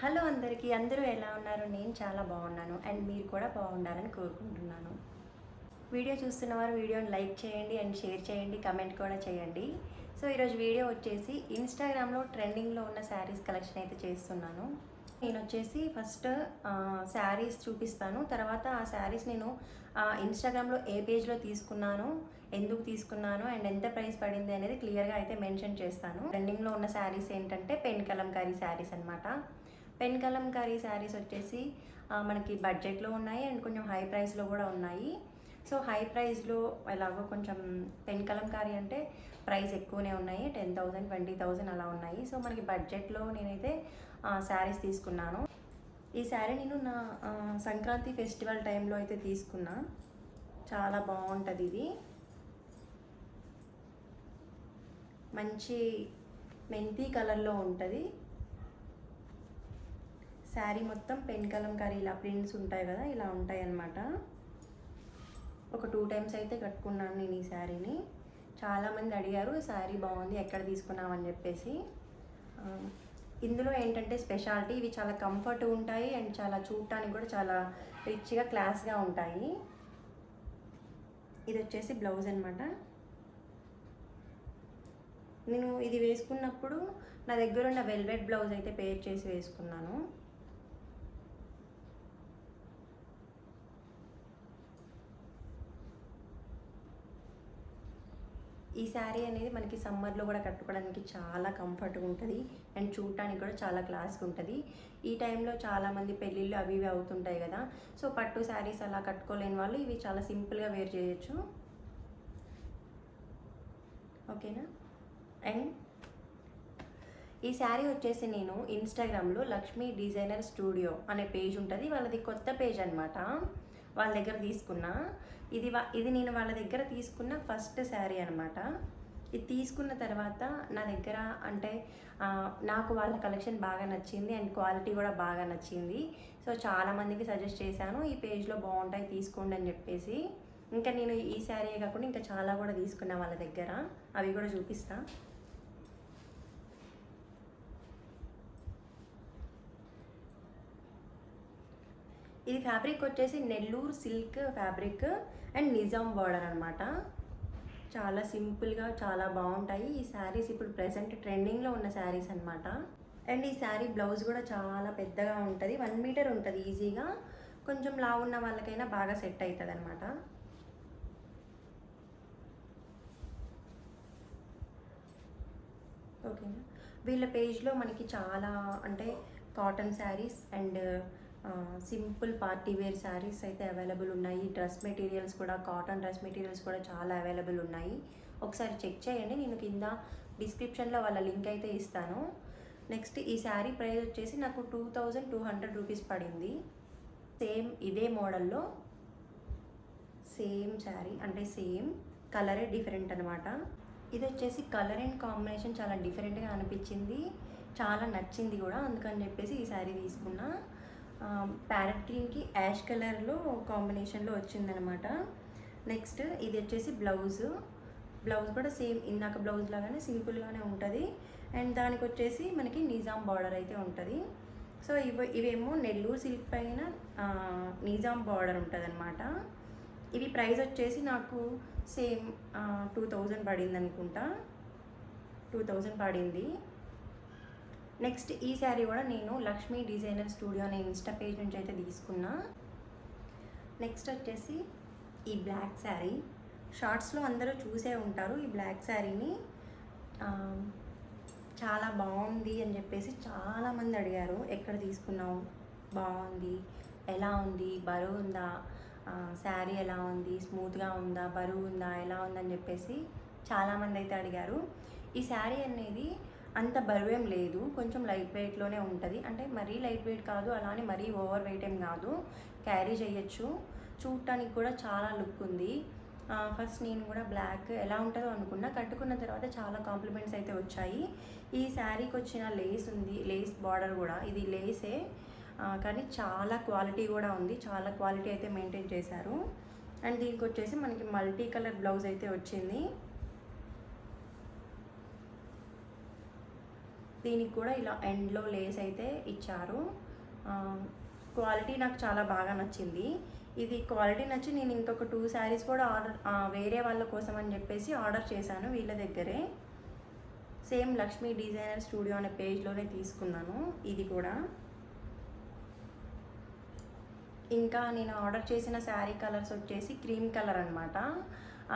Hello అందరికీ అందరూ ఎలా ఉన్నారు? నేను చాలా బాగున్నాను. అండ్ మీరు కూడా బాగుండాలని కోరుకుంటున్నాను. వీడియో చూస్తున్న వారు వీడియోని లైక్ చేయండి అండ్ షేర్ చేయండి కమెంట్ కూడా చేయండి. సో ఈరోజు వీడియో వచ్చేసి ఇన్స్టాగ్రామ్లో ట్రెండింగ్లో ఉన్న శారీస్ కలెక్షన్ అయితే చేస్తున్నాను. నేను వచ్చేసి ఫస్ట్ శారీస్ చూపిస్తాను. తర్వాత ఆ శారీస్ నేను ఇన్స్టాగ్రామ్లో ఏ పేజ్లో తీసుకున్నాను ఎందుకు తీసుకున్నాను అండ్ ఎంత ప్రైస్ పడింది అనేది క్లియర్గా అయితే మెన్షన్ చేస్తాను. ట్రెండింగ్లో ఉన్న శారీస్ ఏంటంటే పెన్ కలంకారీ శారీస్ అనమాట పెన్ కలంకారీ శారీస్ వచ్చేసి మనకి బడ్జెట్లో ఉన్నాయి అండ్ కొంచెం హై ప్రైస్లో కూడా ఉన్నాయి. సో హై ప్రైస్లో ఎలాగో కొంచెం పెన్ కలంకారీ అంటే ప్రైస్ ఎక్కువనే ఉన్నాయి. టెన్ థౌజండ్ ట్వంటీ థౌజండ్ అలా ఉన్నాయి. సో మనకి బడ్జెట్లో నేనైతే శారీస్ తీసుకున్నాను. ఈ శారీ నేను నా సంక్రాంతి ఫెస్టివల్ టైంలో అయితే తీసుకున్నా. చాలా బాగుంటుంది ఇది. మంచి మెంతి కలర్లో ఉంటుంది. శారీ మొత్తం పెన్ కర్రీ ఇలా ప్రింట్స్ ఉంటాయి కదా ఇలా ఉంటాయి అన్నమాట ఒక టూ టైమ్స్ అయితే కట్టుకున్నాను నేను ఈ శారీని. చాలామంది అడిగారు శారీ బాగుంది ఎక్కడ తీసుకున్నామని చెప్పేసి. ఇందులో ఏంటంటే స్పెషాలిటీ ఇవి చాలా కంఫర్ట్ ఉంటాయి అండ్ చాలా చూడటానికి కూడా చాలా రిచ్గా క్లాస్గా ఉంటాయి. ఇది వచ్చేసి బ్లౌజ్ అనమాట నేను ఇది వేసుకున్నప్పుడు నా దగ్గర ఉన్న వెల్వెట్ బ్లౌజ్ అయితే పేర్ చేసి వేసుకున్నాను. ఈ శారీ అనేది మనకి సమ్మర్లో కూడా కట్టుకోవడానికి చాలా కంఫర్ట్గా ఉంటుంది. అండ్ చూడటానికి కూడా చాలా క్లాస్గా ఉంటుంది. ఈ టైంలో చాలామంది పెళ్ళిళ్ళు అవి ఇవి అవుతుంటాయి కదా. సో పట్టు శారీస్ అలా కట్టుకోలేని వాళ్ళు ఇవి చాలా సింపుల్గా వేర్ చేయొచ్చు. ఓకేనా? అండ్ ఈ శారీ వచ్చేసి నేను ఇన్స్టాగ్రామ్లో లక్ష్మీ డిజైనర్ స్టూడియో అనే పేజ్ ఉంటుంది. వాళ్ళది కొత్త పేజ్ అనమాట వాళ్ళ దగ్గర తీసుకున్నా. ఇది వా ఇది నేను వాళ్ళ దగ్గర తీసుకున్న ఫస్ట్ శారీ అనమాట ఇది తీసుకున్న తర్వాత నా దగ్గర అంటే నాకు వాళ్ళ కలెక్షన్ బాగా నచ్చింది అండ్ క్వాలిటీ కూడా బాగా నచ్చింది. సో చాలామందికి సజెస్ట్ చేశాను ఈ పేజ్లో బాగుంటాయి తీసుకోండి అని చెప్పేసి. ఇంకా నేను ఈ శారీ కాకుండా ఇంకా చాలా కూడా తీసుకున్నా వాళ్ళ దగ్గర. అవి కూడా చూపిస్తాను ఇది ఫ్యాబ్రిక్ వచ్చేసి Nellore silk fabric and Nizam border అనమాట చాలా సింపుల్గా చాలా బాగుంటాయి. ఈ శారీస్ ఇప్పుడు ప్రెసెంట్ ట్రెండింగ్లో ఉన్న శారీస్ అనమాట అండ్ ఈ శారీ బ్లౌజ్ కూడా చాలా పెద్దగా ఉంటుంది. వన్ మీటర్ ఉంటుంది ఈజీగా కొంచెం లావు ఉన్న వాళ్ళకైనా బాగా సెట్ అవుతుంది అనమాట ఓకేనా వీళ్ళ పేజ్లో మనకి చాలా అంటే cotton saris and simple party wear saris అయితే అవైలబుల్ ఉన్నాయి. డ్రెస్ మెటీరియల్స్ కూడా కాటన్ డ్రెస్ మెటీరియల్స్ కూడా చాలా అవైలబుల్ ఉన్నాయి. ఒకసారి చెక్ చేయండి. నేను కింద డిస్క్రిప్షన్లో వాళ్ళ లింక్ అయితే ఇస్తాను. నెక్స్ట్ ఈ శారీ ప్రైస్ వచ్చేసి నాకు two thousand two hundred rupees పడింది. సేమ్ ఇదే మోడల్లో సేమ్ శారీ అంటే సేమ్ కలరే డిఫరెంట్ అనమాట ఇది వచ్చేసి కలర్ అండ్ కాంబినేషన్ చాలా డిఫరెంట్గా అనిపించింది. చాలా నచ్చింది కూడా. అందుకని చెప్పేసి ఈ శారీ తీసుకున్నా. ప్యారెట్ గ్రీన్కి యాష్ కలర్లో కాంబినేషన్లో వచ్చిందనమాట. నెక్స్ట్ ఇది వచ్చేసి బ్లౌజ్ బ్లౌజ్ కూడా సేమ్ ఇందాక బ్లౌజ్ లాగానే సింపుల్గానే ఉంటుంది. అండ్ దానికి వచ్చేసి మనకి నిజాం బార్డర్ అయితే ఉంటుంది. సో ఇవి ఇవేమో నెల్లూరు సిల్క్ పైన నిజాం బార్డర్ ఉంటుంది అనమాట ఇవి ప్రైస్ వచ్చేసి నాకు సేమ్ టూ థౌజండ్ పడింది అనుకుంటా టూ థౌజండ్ పడింది. నెక్స్ట్ ఈ శారీ కూడా నేను లక్ష్మీ డిజైనర్ స్టూడియో అనే ఇన్స్టా పేజ్ నుంచి అయితే తీసుకున్నా. నెక్స్ట్ వచ్చేసి ఈ బ్లాక్ శారీ. షార్ట్స్లో అందరూ చూసే ఉంటారు ఈ బ్లాక్ శారీని. చాలా బాగుంది అని చెప్పేసి చాలామంది అడిగారు ఎక్కడ తీసుకున్నావు? బాగుంది? ఎలా ఉంది? బరువు ఉందా? శారీ ఎలా ఉంది? స్మూత్గా ఉందా? బరువు ఉందా? ఎలా ఉందని చెప్పేసి చాలామంది అయితే అడిగారు. ఈ శారీ అనేది అంత బరువేం లేదు. కొంచెం లైట్ వెయిట్లోనే ఉంటుంది. అంటే మరీ లైట్ వెయిట్ కాదు అలానే మరీ ఓవర్ వెయిట్ ఏం కాదు. క్యారీ చేయొచ్చు. చూడటానికి కూడా చాలా లుక్ ఉంది. ఫస్ట్ నేను కూడా బ్లాక్ ఎలా ఉంటుందో అనుకున్నా. కట్టుకున్న తర్వాత చాలా కాంప్లిమెంట్స్ అయితే వచ్చాయి. ఈ శారీకి వచ్చిన లేస్ ఉంది. లేస్ బార్డర్ కూడా. ఇది లేసే. కానీ చాలా క్వాలిటీ కూడా ఉంది. చాలా క్వాలిటీ అయితే మెయింటైన్ చేశారు. అండ్ దీనికి వచ్చేసి మనకి మల్టీ కలర్ బ్లౌజ్ అయితే వచ్చింది. దీనికి కూడా ఇలా ఎండ్లో లేస్ అయితే ఇచ్చారు. క్వాలిటీ నాకు చాలా బాగా నచ్చింది. ఇది క్వాలిటీ నచ్చి నేను ఇంకొక టూ శారీస్ కూడా ఆర్డర్ వేరే వాళ్ళ కోసం అని చెప్పేసి ఆర్డర్ చేశాను వీళ్ళ దగ్గరే. సేమ్ లక్ష్మీ డిజైనర్ స్టూడియో అనే పేజ్లోనే తీసుకున్నాను ఇది కూడా. ఇంకా నేను ఆర్డర్ చేసిన శారీ కలర్స్ వచ్చేసి క్రీమ్ కలర్ అనమాట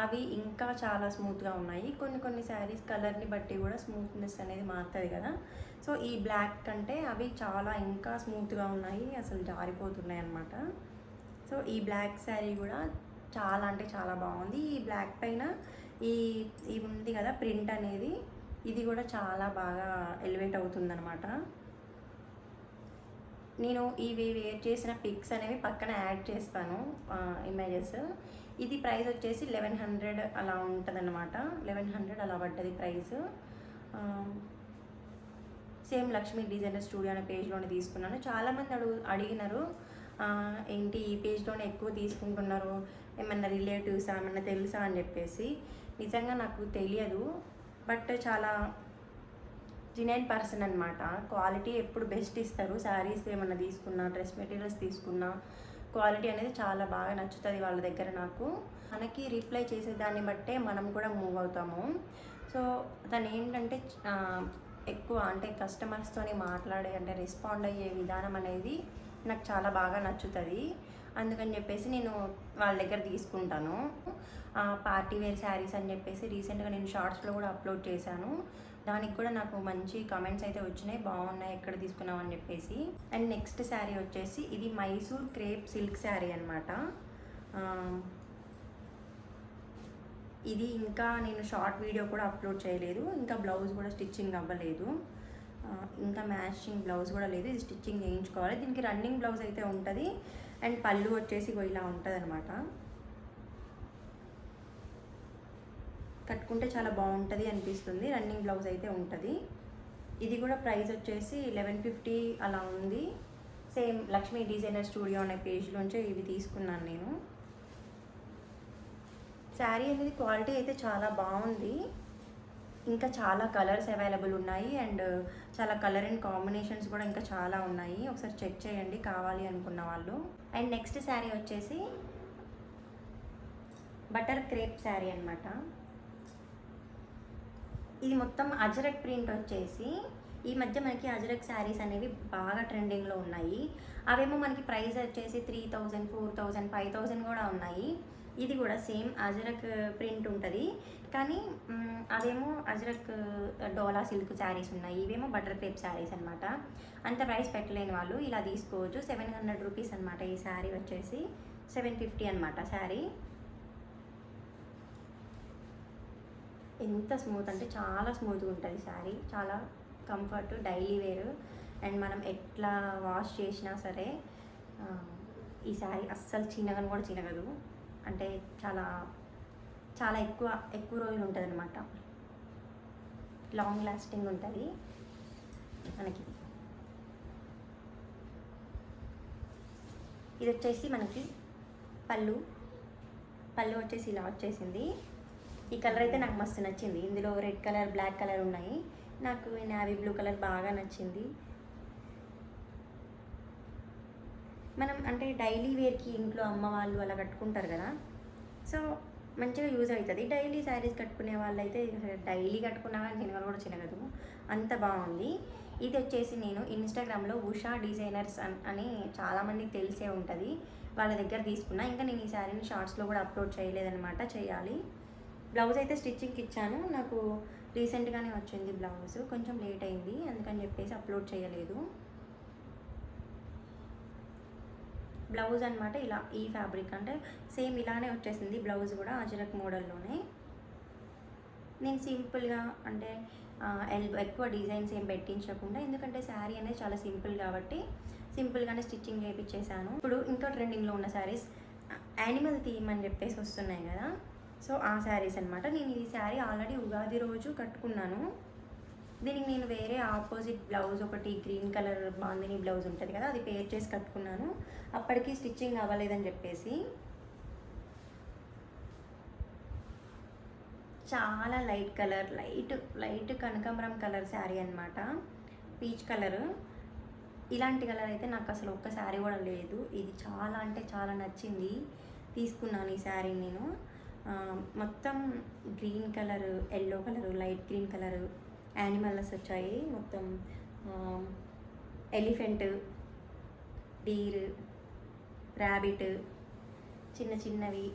అవి ఇంకా చాలా స్మూత్గా ఉన్నాయి. కొన్ని కొన్ని శారీస్ కలర్ని బట్టి కూడా స్మూత్నెస్ అనేది మారుతుంది కదా. సో ఈ బ్లాక్ కంటే అవి చాలా ఇంకా స్మూత్గా ఉన్నాయి. అసలు జారిపోతున్నాయి అనమాట సో ఈ బ్లాక్ శారీ కూడా చాలా అంటే చాలా బాగుంది. ఈ బ్లాక్ పైన ఈ ఇది ఉంది కదా ప్రింట్ అనేది ఇది కూడా చాలా బాగా ఎలివేట్ అవుతుందన్నమాట. నేను ఇవి వేర్ చేసిన పిక్స్ అనేవి పక్కన యాడ్ చేస్తాను ఇమేజెస్. ఇది ప్రైస్ వచ్చేసి లెవెన్ హండ్రెడ్ అలా ఉంటుందన్నమాట. లెవెన్ హండ్రెడ్ అలా పడ్డది price. Same Lakshmi designer studio అనే పేజ్లోనే తీసుకున్నాను. చాలామంది అడుగు అడిగినారు ఏంటి ఈ పేజ్లోనే ఎక్కువ తీసుకుంటున్నారు? ఏమన్నా రిలేటివ్స్ ఏమన్నా తెలుసా అని చెప్పేసి. నిజంగా నాకు తెలియదు బట్ చాలా జినైన్ పర్సన్ అనమాట క్వాలిటీ ఎప్పుడు బెస్ట్ ఇస్తారు. శారీస్ ఏమన్నా తీసుకున్నా డ్రెస్ మెటీరియల్స్ తీసుకున్నా క్వాలిటీ అనేది చాలా బాగా నచ్చుతుంది వాళ్ళ దగ్గర నాకు. మనకి రిప్లై చేసే దాన్ని బట్టే మనం కూడా మూవ్ అవుతాము. సో తను ఏంటంటే ఎక్కువ అంటే కస్టమర్స్తోని మాట్లాడే అంటే రెస్పాండ్ అయ్యే విధానం అనేది నాకు చాలా బాగా నచ్చుతుంది. అందుకని చెప్పేసి నేను వాళ్ళ దగ్గర తీసుకుంటాను. పార్టీ వేర్ శారీస్ అని చెప్పేసి రీసెంట్గా నేను షార్ట్స్లో కూడా అప్లోడ్ చేశాను. దానికి కూడా నాకు మంచి కమెంట్స్ అయితే వచ్చినాయి. బాగున్నాయి ఎక్కడ తీసుకున్నావు అని చెప్పేసి. అండ్ నెక్స్ట్ శారీ వచ్చేసి ఇది మైసూర్ క్రేప్ సిల్క్ శారీ అనమాట ఇది ఇంకా నేను షార్ట్ వీడియో కూడా అప్లోడ్ చేయలేదు. ఇంకా బ్లౌజ్ కూడా స్టిచ్చింగ్ అవ్వలేదు. ఇంకా మ్యాచింగ్ బ్లౌజ్ కూడా లేదు. ఇది స్టిచ్చింగ్ చేయించుకోవాలి. దీనికి రన్నింగ్ బ్లౌజ్ అయితే ఉంటుంది. అండ్ పళ్ళు వచ్చేసి ఇలా ఉంటుంది అనమాట కట్టుకుంటే చాలా బాగుంటుంది అనిపిస్తుంది. రన్నింగ్ బ్లౌజ్ అయితే ఉంటుంది. ఇది కూడా ప్రైస్ వచ్చేసి లెవెన్ ఫిఫ్టీ అలా ఉంది. సేమ్ లక్ష్మీ డిజైనర్ స్టూడియో అనే పేజ్లోంచే ఇవి తీసుకున్నాను నేను. శారీ అనేది క్వాలిటీ అయితే చాలా బాగుంది. ఇంకా చాలా కలర్స్ అవైలబుల్ ఉన్నాయి. అండ్ చాలా కలర్ అండ్ కాంబినేషన్స్ కూడా ఇంకా చాలా ఉన్నాయి. ఒకసారి చెక్ చేయండి కావాలి అనుకున్న వాళ్ళు. అండ్ నెక్స్ట్ శారీ వచ్చేసి బటర్ క్రేప్ శారీ అన్నమాట. ఇది మొత్తం అజరక్ ప్రింట్ వచ్చేసి ఈ మధ్య మనకి అజరక్ శారీస్ అనేవి బాగా ట్రెండింగ్లో ఉన్నాయి. అవేమో మనకి ప్రైస్ వచ్చేసి three thousand four thousand five thousand కూడా ఉన్నాయి. ఇది కూడా సేమ్ అజరక్ ప్రింట్ ఉంటుంది. కానీ అవేమో అజరక్ డోలా సిల్క్ శారీస్ ఉన్నాయి. ఇవేమో బటర్ క్రేప్ శారీస్ అనమాట అంత ప్రైస్ పెట్టలేని వాళ్ళు ఇలా తీసుకోవచ్చు. సెవెన్ హండ్రెడ్ రూపీస్ అనమాట ఈ శారీ వచ్చేసి. సెవెన్ ఫిఫ్టీ అనమాట శారీ. ఎంత స్మూత్ అంటే చాలా స్మూత్గా ఉంటుంది శారీ. చాలా కంఫర్ట్ డైలీ వేర్ అండ్ మనం ఎట్లా వాష్ చేసినా సరే ఈ శారీ అస్సలు చిన్నగాని కూడా చినగదు. అంటే చాలా చాలా ఎక్కువ ఎక్కువ రోజులు ఉంటుంది అనమాట లాంగ్ లాస్టింగ్ ఉంటుంది మనకి. ఇది వచ్చేసి మనకి పళ్ళు. పళ్ళు వచ్చేసి ఇలా వచ్చేసింది. ఈ కలర్ అయితే నాకు మస్తు నచ్చింది. ఇందులో రెడ్ కలర్ బ్లాక్ కలర్ ఉన్నాయి. నాకు నావీ బ్లూ కలర్ బాగా నచ్చింది. మనం అంటే డైలీ వేర్కి ఇంట్లో అమ్మ వాళ్ళు అలా కట్టుకుంటారు కదా సో మంచిగా యూజ్ అవుతుంది. డైలీ శారీస్ కట్టుకునే వాళ్ళు అయితే డైలీ కట్టుకున్నా కానీ చిన్నగా కూడా చిన్నగదు అంత బాగుంది. ఇది వచ్చేసి నేను ఇన్స్టాగ్రామ్లో ఉషా డిజైనర్స్ అని చాలామందికి తెలిసే ఉంటుంది. వాళ్ళ దగ్గర తీసుకున్నా. ఇంకా నేను ఈ శారీని షార్ట్స్లో కూడా అప్లోడ్ చేయలేదన్నమాట. చేయాలి. బ్లౌజ్ అయితే స్టిచ్చింగ్కి ఇచ్చాను. నాకు రీసెంట్గానే వచ్చింది బ్లౌజ్. కొంచెం లేట్ అయింది. అందుకని చెప్పేసి అప్లోడ్ చేయలేదు. బ్లౌజ్ అనమాట ఇలా ఈ ఫ్యాబ్రిక్. అంటే సేమ్ ఇలానే వచ్చేసింది బ్లౌజ్ కూడా అజరక్ మోడల్లోనే. నేను సింపుల్గా అంటే ఎల్- ఎక్కువ డిజైన్స్ ఏం పెట్టించకుండా ఎందుకంటే శారీ అనేది చాలా సింపుల్ కాబట్టి సింపుల్గానే స్టిచ్చింగ్ చేయించేసాను ఇప్పుడు ఇంకా ట్రెండింగ్లో ఉన్న శారీస్ యానిమల్ థీమ్ అని చెప్పేసి వస్తున్నాయి కదా. సో ఆ శారీస్ అనమాట నేను ఈ శారీ ఆల్రెడీ ఉగాది రోజు కట్టుకున్నాను. దీనికి నేను వేరే ఆపోజిట్ బ్లౌజ్ ఒకటి గ్రీన్ కలర్ బాందిని బ్లౌజ్ ఉంటుంది కదా అది పేర్ చేసి కట్టుకున్నాను. అప్పటికి స్టిచ్చింగ్ అవ్వలేదని చెప్పేసి. చాలా లైట్ కలర్ లైట్ లైట్ కనకాంబరం కలర్ శారీ అనమాట పీచ్ కలర్. ఇలాంటి కలర్ అయితే నాకు అసలు ఒక్క శారీ కూడా లేదు. ఇది చాలా అంటే చాలా నచ్చింది. తీసుకున్నాను ఈ శారీ నేను. మొత్తం green colour yellow colour light green colour animals వచ్చాయి. మొత్తం ఎలిఫెంట్ డీర్ ర్యాబిట్ చిన్న చిన్నవి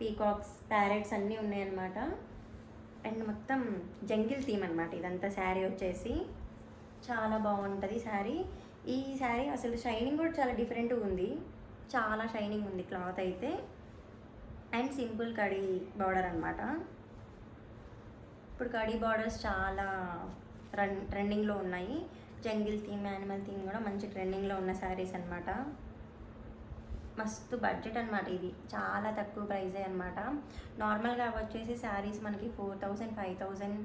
పీకాక్స్ ప్యారెట్స్ అన్నీ ఉన్నాయన్నమాట. అండ్ మొత్తం జంగిల్ థీమ్ అనమాట ఇదంతా శారీ వచ్చేసి. చాలా బాగుంటుంది శారీ. ఈ శారీ అసలు షైనింగ్ కూడా చాలా డిఫరెంట్గా ఉంది. చాలా షైనింగ్ ఉంది క్లాత్ అయితే. అండ్ సింపుల్ కడీ బార్డర్ అనమాట ఇప్పుడు కడీ బార్డర్స్ చాలా రన్ ట్రెండింగ్లో ఉన్నాయి. జంగిల్ థీమ్ యానిమల్ థీమ్ కూడా మంచి ట్రెండింగ్లో ఉన్న శారీస్ అనమాట మస్తు బడ్జెట్ అనమాట ఇది. చాలా తక్కువ ప్రైజే అనమాట నార్మల్గా వచ్చేసి శారీస్ మనకి ఫోర్ థౌజండ్ ఫైవ్ థౌజండ్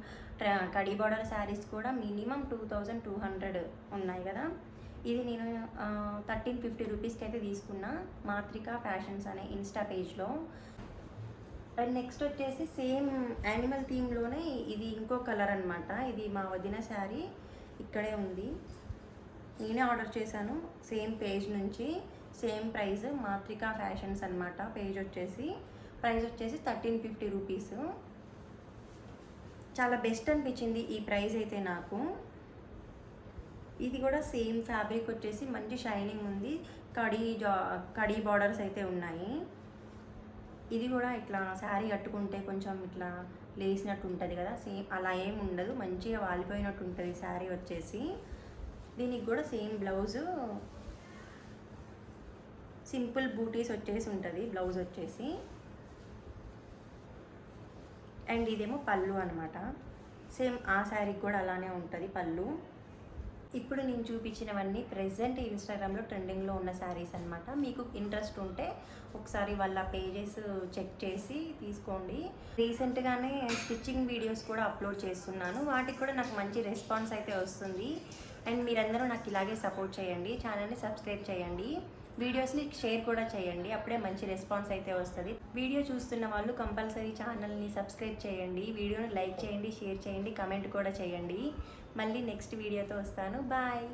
కడీ బార్డర్ శారీస్ కూడా minimum two thousand two hundred ఉన్నాయి కదా. ఇది నేను థర్టీన్ ఫిఫ్టీ రూపీస్కి అయితే తీసుకున్నా. మాత్రిక ఫ్యాషన్స్ అనే ఇన్స్టా పేజ్లో. అండ్ నెక్స్ట్ వచ్చేసి సేమ్ యానిమల్ థీమ్లోనే ఇది ఇంకో కలర్ అనమాట ఇది మా వదిన శారీ ఇక్కడే ఉంది. నేనే ఆర్డర్ చేశాను. సేమ్ పేజ్ నుంచి సేమ్ ప్రైస్ మాత్రికా ఫ్యాషన్స్ అనమాట పేజ్ వచ్చేసి. ప్రైస్ వచ్చేసి థర్టీన్ ఫిఫ్టీ రూపీస్. చాలా బెస్ట్ అనిపించింది ఈ ప్రైస్ అయితే నాకు. ఇది కూడా సేమ్ ఫ్యాబ్రిక్ వచ్చేసి మంచి షైనింగ్ ఉంది. కడీ జా కడీ బార్డర్స్ అయితే ఉన్నాయి. ఇది కూడా ఇట్లా శారీ కట్టుకుంటే కొంచెం ఇట్లా లేసినట్టు ఉంటుంది కదా సేమ్ అలా ఏం ఉండదు మంచిగా వాలిపోయినట్టు ఉంటుంది శారీ వచ్చేసి. దీనికి కూడా సేమ్ బ్లౌజు సింపుల్ బూటీస్ వచ్చేసి ఉంటుంది బ్లౌజ్ వచ్చేసి. అండ్ ఇదేమో పళ్ళు అనమాట సేమ్ ఆ శారీకి కూడా అలానే ఉంటుంది పళ్ళు. ఇప్పుడు నేను చూపించినవన్నీ ప్రెసెంట్ ఇన్స్టాగ్రామ్లో ట్రెండింగ్లో ఉన్న శారీస్ అనమాట మీకు ఇంట్రెస్ట్ ఉంటే ఒకసారి వాళ్ళ పేజెస్ చెక్ చేసి తీసుకోండి. రీసెంట్గానే స్టిచ్చింగ్ వీడియోస్ కూడా అప్లోడ్ చేస్తున్నాను. వాటికి కూడా నాకు మంచి రెస్పాన్స్ అయితే వస్తుంది. అండ్ మీరందరూ నాకు ఇలాగే సపోర్ట్ చేయండి. ఛానల్ని సబ్స్క్రైబ్ చేయండి. వీడియోస్ని షేర్ కూడా చేయండి. అప్పుడే మంచి రెస్పాన్స్ అయితే వస్తుంది. వీడియో చూస్తున్న వాళ్ళు కంపల్సరీ ఛానల్ని సబ్స్క్రైబ్ చేయండి. వీడియోని లైక్ చేయండి షేర్ చేయండి కమెంట్ కూడా చేయండి. మళ్ళీ నెక్స్ట్ వీడియోతో వస్తాను. బాయ్